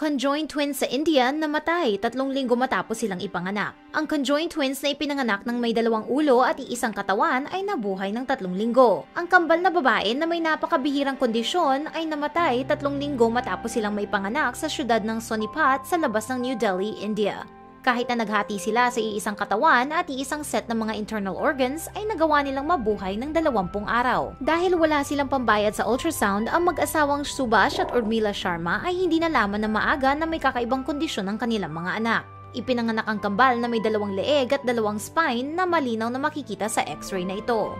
Conjoined twins sa India namatay tatlong linggo matapos silang ipanganak. Ang conjoined twins na ipinanganak ng may dalawang ulo at iisang katawan ay nabuhay ng tatlong linggo. Ang kambal na babae na may napakabihirang kondisyon ay namatay tatlong linggo matapos silang may panganak sa syudad ng Sonipat sa labas ng New Delhi, India. Kahit na naghati sila sa iisang katawan at iisang set ng mga internal organs, ay nagawa nilang mabuhay ng dalawampung araw. Dahil wala silang pambayad sa ultrasound, ang mag-asawang Subhash at Urmila Sharma ay hindi nalaman na maaga na may kakaibang kondisyon ng kanilang mga anak. Ipinanganak ang kambal na may dalawang leeg at dalawang spine na malinaw na makikita sa x-ray na ito.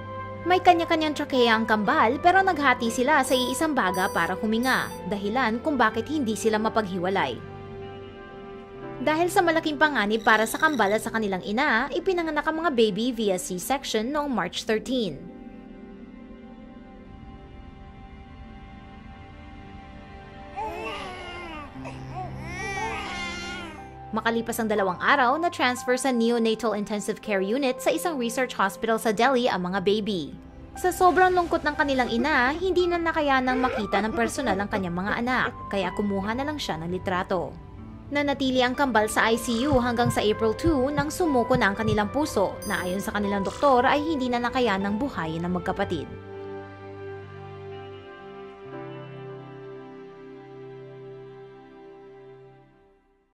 May kanya-kanyang trachea ang kambal pero naghati sila sa iisang baga para huminga, dahilan kung bakit hindi sila mapaghiwalay. Dahil sa malaking panganib para sa kambal at sa kanilang ina, ipinanganak ang mga baby via C-section noong March 13. Makalipas ang dalawang araw, na-transfer sa Neonatal Intensive Care Unit sa isang research hospital sa Delhi ang mga baby. Sa sobrang lungkot ng kanilang ina, hindi na nakayanang makita ng personal ang kanyang mga anak, kaya kumuha na lang siya ng litrato. Nanatili ang kambal sa ICU hanggang sa April 2 nang sumuko na ang kanilang puso na ayon sa kanilang doktor ay hindi na nakayanang buhayin ng magkapatid.